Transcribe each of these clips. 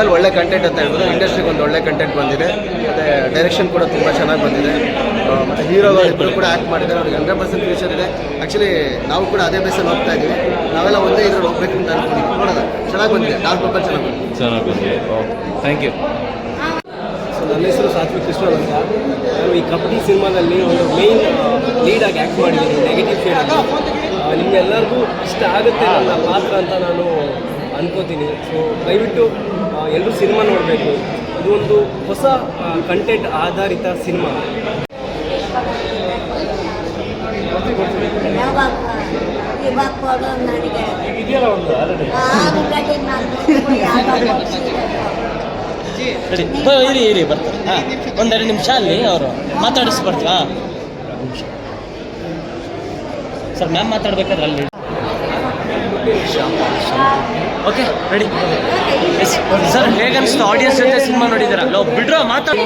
ಒಟ್ನಲ್ಲಿ ಒಳ್ಳೆ ಕಂಟೆಂಟ್ ಅಂತ ಹೇಳ್ಬೋದು. ಇಂಡಸ್ಟ್ರಿಗೆ ಒಂದು ಒಳ್ಳೆ ಕಂಟೆಂಟ್ ಬಂದಿದೆ. ಮತ್ತು ಡೈರೆಕ್ಷನ್ ಕೂಡ ತುಂಬ ಚೆನ್ನಾಗಿ ಬಂದಿದೆ. ಮತ್ತೆ ಹೀರೋಗಳು ಇಬ್ಬರು ಕೂಡ ಆ್ಯಕ್ಟ್ ಮಾಡಿದ್ದಾರೆ. ಅವ್ರಿಗೆ ಹಂಡ್ರೆಡ್ ಪರ್ಸೆಂಟ್ ಫ್ಯೂಚರ್ ಇದೆ. ಆ್ಯಕ್ಚುಲಿ ನಾವು ಕೂಡ ಅದೇ ಬೇಸಲ್ಲಿ ಹೋಗ್ತಾ ಇದ್ದೀವಿ. ನಾವೆಲ್ಲ ಒಂದೇ ಇದ್ರಲ್ಲಿ ಹೋಗ್ಬೇಕು ಅಂತ ಅನ್ಕೊಂಡಿದ್ದೀವಿ. ನೋಡೋಣ. ಚೆನ್ನಾಗಿ ಬಂದಿದೆ. ಡಾರ್ಕ್ ಪೇಪರ್ ಚೆನ್ನಾಗಿ ಬಂದಿದೆ. ಚೆನ್ನಾಗಿ ಬಂದಿದೆ. ಥ್ಯಾಂಕ್ ಯು ಸೊ ನನ್ನ ಹೆಸರು ಸಾತ್ವಿಕ್ ಕೃಷ್ಣನ್ ಅಂತ. ನಾನು ಈ ಕಬಡ್ಡಿ ಸಿನಿಮಾದಲ್ಲಿ ಒಂದು ಮೇನ್ ಲೀಡಾಗಿ ಆ್ಯಕ್ಟ್ ಮಾಡಿದ್ದೀನಿ. ನೆಗೆಟಿವ್ ಶೇಡಲ್ಲಿ ನಿಮ್ಗೆಲ್ಲರಿಗೂ ಇಷ್ಟ ಆಗುತ್ತೆ ನನ್ನ ಪಾತ್ರ ಅಂತ ನಾನು ಅನ್ಕೋತೀನಿ. ಸೊ ದಯವಿಟ್ಟು ಎಲ್ಲರೂ ಸಿನಿಮಾ ನೋಡಬೇಕು. ಇದು ಒಂದು ಹೊಸ ಕಂಟೆಂಟ್ ಆಧಾರಿತ ಸಿನಿಮಾ. ಇರಿ ಇರಿ ಬರ್ತಾರೆ. ಹಾಂ ಒಂದೆರಡು ನಿಮಿಷ ಅಲ್ಲಿ ಅವರು ಮಾತಾಡಿಸಿ ಸರ್ ಮ್ಯಾಮ್ ಮಾತಾಡ್ಬೇಕಾದ್ರೆ ಅಲ್ಲಿ. ಓಕೆ ರೆಡಿ ಎಸ್ ಸರ್ ಹೇಗನ್ಸ್ತು ಆಡಿಯನ್ಸ್ ಜೊತೆ ಸಿನಿಮಾ ನೋಡಿದ್ದೀರಾ? ಲವ್ ಬಿಡ್ರೋ ಮಾತಾಡಿ.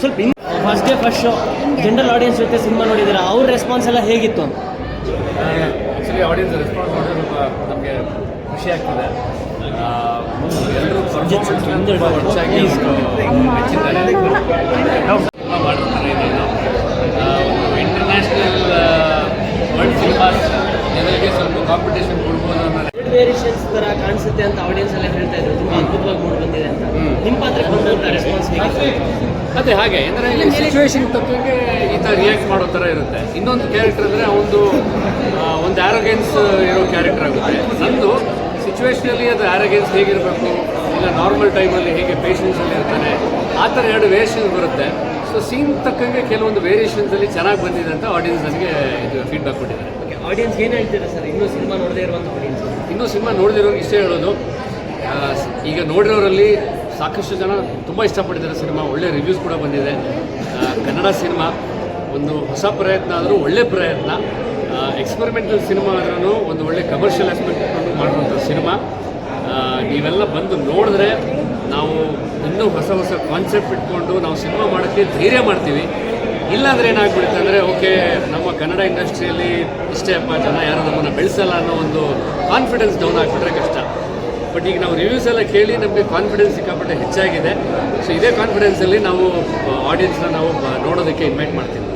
ಸ್ವಲ್ಪ first day first show general audience ಜೊತೆ ಸಿನಿಮಾ ನೋಡಿದ್ದೀರಾ? ಅವ್ರ ರೆಸ್ಪಾನ್ಸ್ ಎಲ್ಲ ಹೇಗಿತ್ತು? ಅಂತ ಆ್ಯಕ್ಚುಲಿ ಆಡಿಯನ್ಸ್ ರೆಸ್ಪಾನ್ಸ್ ಮಾಡಿದ್ರೆ ನಮಗೆ ಖುಷಿ ಆಗ್ತದೆ. ಎಲ್ಲರೂ ಪರ್ಫಾರ್ಮೆನ್ಸ್ ಹೆಚ್ಚಾಗಿ ಮೆಚ್ಚಿದ್ದಾರೆ ಸಿನಿಮಾ ಇಂಟರ್ನ್ಯಾಷನಲ್ ವರ್ಲ್ಡ್ ಸಿನಿಮಾಸ್ ಜನರಿಗೆ ಸ್ವಲ್ಪ ಕಾಂಪಿಟೇಷನ್ ಕೊಡ್ಬೋದು ವೇರಿಯೇಷನ್ಸ್ ತರ ಕಾಣಿಸುತ್ತೆ ಅಂತ ಆಡಿಯನ್ಸ್ ಎಲ್ಲ ಹೇಳ್ತಾ ಇದ್ರು. ತುಂಬಾ ಅದ್ಭುತವಾಗಿ ಮೂಡ್ ಬಂದಿದೆ ಅಂತ ನಿಮ್ಮ ಪಾತ್ರಕ್ಕೆ ಬಂದಂತ ರೆಸ್ಪಾನ್ಸ್ ಹೇಗೆ ಅದೇ ಹಾಗೆ. ಅಂದರೆ ಇಲ್ಲಿ ಸಿಚುವೇಶನ್ ತಕ್ಕಂಗೆ ಈ ತರ ರಿಯಾಕ್ಟ್ ಮಾಡೋ ಥರ ಇರುತ್ತೆ. ಇನ್ನೊಂದು ಕ್ಯಾರೆಕ್ಟರ್ ಅಂದ್ರೆ ಒಂದು ಒಂದು ಆರೋಗೆನ್ಸ್ ಇರೋ ಕ್ಯಾರೆಕ್ಟರ್ ಆಗುತ್ತೆ. ನಂದು ಸಿಚುವೇಶನಲ್ಲಿ ಅದು ಆರೋಗೆನ್ಸ್ ಹೇಗಿರಬೇಕು ಇಲ್ಲ ನಾರ್ಮಲ್ ಟೈಮಲ್ಲಿ ಹೇಗೆ ಪೇಷನ್ಸಲ್ಲಿ ಇರ್ತಾನೆ ಆ ತರ ಎರಡು ವೇರಿಯೇಷನ್ ಬರುತ್ತೆ. ಸೊ ಸೀನ್ ತಕ್ಕಂಗೆ ಕೆಲವೊಂದು ವೇರಿಯೇಷನ್ಸಲ್ಲಿ ಚೆನ್ನಾಗಿ ಬಂದಿದೆ ಅಂತ ಆಡಿಯನ್ಸ್ ನನಗೆ ಇದು ಫೀಡ್ಬ್ಯಾಕ್ ಕೊಟ್ಟಿದ್ದಾರೆ. ಆಡಿಯನ್ಸ್ ಏನು ಹೇಳ್ತೀರಾ ಸರ್? ಇನ್ನೂ ಸಿನಿಮಾ ನೋಡದೇ ಇರುವಂಥ ಆಡಿಯನ್ಸ್ ಇನ್ನೂ ಸಿನಿಮಾ ನೋಡಿದಿರೋ ಇಷ್ಟೇ ಹೇಳೋದು. ಈಗ ನೋಡಿರೋರಲ್ಲಿ ಸಾಕಷ್ಟು ಜನ ತುಂಬ ಇಷ್ಟಪಟ್ಟಿದ್ದಾರೆ ಸಿನಿಮಾ. ಒಳ್ಳೆ ರಿವ್ಯೂಸ್ ಕೂಡ ಬಂದಿದೆ. ಕನ್ನಡ ಸಿನಿಮಾ, ಒಂದು ಹೊಸ ಪ್ರಯತ್ನ ಆದರೂ ಒಳ್ಳೆ ಪ್ರಯತ್ನ. ಎಕ್ಸ್ಪೆರಿಮೆಂಟಲ್ ಸಿನಿಮಾ ಆದ್ರೂ ಒಂದು ಒಳ್ಳೆ ಕಮರ್ಷಿಯಲ್ ಆಸ್ಪೆಕ್ಟ್ ಮಾಡುವಂಥ ಸಿನಿಮಾ. ನೀವೆಲ್ಲ ಬಂದು ನೋಡಿದ್ರೆ ನಾವು ಇನ್ನೂ ಹೊಸ ಹೊಸ ಕಾನ್ಸೆಪ್ಟ್ ಇಟ್ಕೊಂಡು ನಾವು ಸಿನಿಮಾ ಮಾಡೋಕ್ಕೆ ಧೈರ್ಯ ಮಾಡ್ತೀವಿ. ಇಲ್ಲಾಂದ್ರೆ ಏನಾಗ್ಬಿಡುತ್ತೆ ಅಂದರೆ, ಓಕೆ, ನಮ್ಮ ಕನ್ನಡ ಇಂಡಸ್ಟ್ರಿಯಲ್ಲಿ ಇಷ್ಟೇ ಅಪ್ಪ, ಜನ ಯಾರು ನಮ್ಮನ್ನು ಬೆಳೆಸಲ್ಲ ಅನ್ನೋ ಒಂದು ಕಾನ್ಫಿಡೆನ್ಸ್ ಡೌನ್ ಆಗಿಬಿಟ್ರೆ ಕಷ್ಟ. ಬಟ್ ಈಗ ನಾವು ರಿವ್ಯೂಸ್ ಎಲ್ಲ ಕೇಳಿ ನಮಗೆ ಕಾನ್ಫಿಡೆನ್ಸ್ ಸಿಕ್ಕಾಪಟ್ಟೆ ಹೆಚ್ಚಾಗಿದೆ. ಸೊ ಇದೇ ಕಾನ್ಫಿಡೆನ್ಸಲ್ಲಿ ನಾವು ಆಡಿಯನ್ಸ್ನ ನಾವು ನೋಡೋದಕ್ಕೆ ಇನ್ವೈಟ್ ಮಾಡ್ತೀವಿ.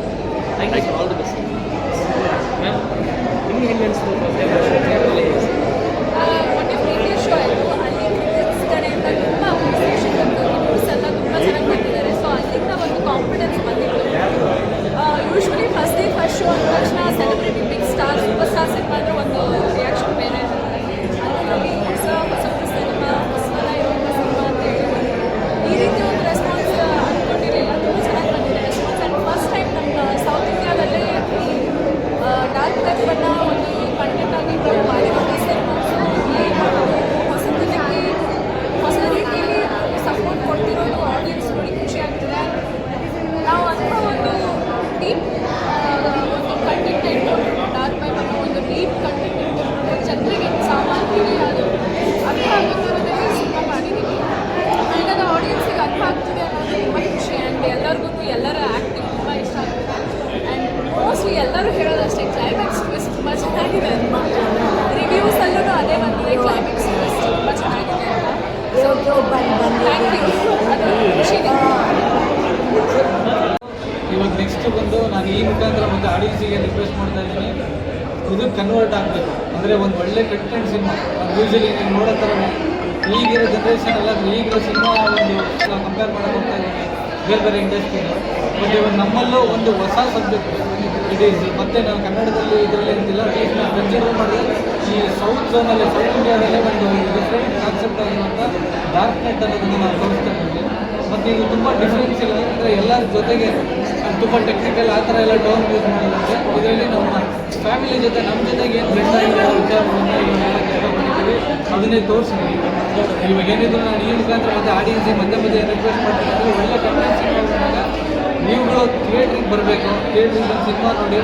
celebrating big stars, superstars in Madhu mostly ಎಲ್ಲರೂ ಹೇಳೋದಷ್ಟೇ ಕ್ಲೈಮ್ಯಾಕ್ಸ್ ಟ್ವಿಸ್ಟ್ ತುಂಬ ಚೆನ್ನಾಗಿದೆ ಅಂತ. ರಿವ್ಯೂಸಲ್ಲೂ ಅದೇ ಬಂದಿದೆ ಕ್ಲೈಮ್ಯಾಕ್ಸ್ ಟ್ವಿಸ್ಟ್ ತುಂಬ ಚೆನ್ನಾಗಿದೆ ಇವಾಗ ನೆಕ್ಸ್ಟ್ ಬಂದು ನಾನು ಈ ಮುಖಾಂತರ ಒಂದು ಆಡಿಯನ್ಸಿಗೆ ರಿಕ್ವೆಸ್ಟ್ ಮಾಡ್ತಾ ಇದ್ದೀನಿ. ಇದು ಕನ್ವರ್ಟ್ ಆಗಬೇಕು. ಅಂದರೆ ಒಂದು ಒಳ್ಳೆ ಕಂಟೆಂಟ್ ಸಿನಿಮಾ. ಯೂಶಲಿ ನೀವು ನೋಡೋ ಥರ ಈಗಿರೋ ಜನ್ರೇಷನ್ ಎಲ್ಲ ಈಗಿರೋ ಸಿನಿಮಾ ಒಂದು ಕಂಪೇರ್ ಮಾಡೋಕ್ಕೆ ಹೋಗ್ತಾ ಇದ್ದೀನಿ ಬೇರೆ ಬೇರೆ ಇಂಡಸ್ಟ್ರಿನ ಬಟ್ ಇವಾಗ ನಮ್ಮಲ್ಲೂ ಒಂದು ಹೊಸ ಸಬ್ಜೆಕ್ಟ್ ಈಸ್ ಮತ್ತೆ ನಾವು ಕನ್ನಡದಲ್ಲಿ ಇದರಲ್ಲಿ ಅಂತಿಲ್ಲ. ಅಟ್ಲೀಸ್ಟ್ ನಾವು ಕನ್ಸಿಡರ್ ಮಾಡಿ ಈ ಸೌತ್ ಝೋನಲ್ಲಿ ಸೌತ್ ಇಂಡಿಯಾದಲ್ಲೇ ಒಂದು ಡಿಫ್ರೆಂಟ್ ಕಾನ್ಸೆಪ್ಟ್ ಆಗಿರುವಂಥ ಡಾರ್ಕ್ ನೆಟ್ ಅನ್ನೋದನ್ನು ನಾನು ತೋರಿಸ್ತಾ ಇದ್ದೀನಿ ಮತ್ತು ಇದು ತುಂಬ ಡಿಫ್ರೆನ್ಸ್ ಇಲ್ಲ. ಅಂದರೆ ಎಲ್ಲರ ಜೊತೆಗೆ ತುಂಬ ಟೆಕ್ನಿಕಲ್ ಆ ಥರ ಎಲ್ಲ ಡೌನ್ ಯೂಸ್ ಮಾಡೋದಂತೆ ಇದರಲ್ಲಿ ನಮ್ಮ ಫ್ಯಾಮಿಲಿ ಜೊತೆ, ನಮ್ಮ ಜೊತೆಗೆ ಏನು ಆಗಿರೋ ವಿಚಾರವನ್ನು ಇವನ್ನೆಲ್ಲ ಅದನ್ನೇ ತೋರಿಸಿ. ಇವಾಗ ಏನಿದ್ರು ನಾನು ಈ ಮುಖಾಂತರ ಮತ್ತೆ ಆಡಿಯನ್ಸಿಗೆ ಮಧ್ಯೆ ಮಧ್ಯೆ ರಿಕ್ವೆಸ್ಟ್ ಮಾಡ್ತೀನಿ. ಒಳ್ಳೆ ಕಂಟೆಂಟ್ ನೀವುಗಳು ಥಿಯೇಟ್ರಿಗೆ ಬರಬೇಕು. ಥಿಯೇಟ್ರಿಗೆ ಸಿನಿಮಾ ನೋಡಿ.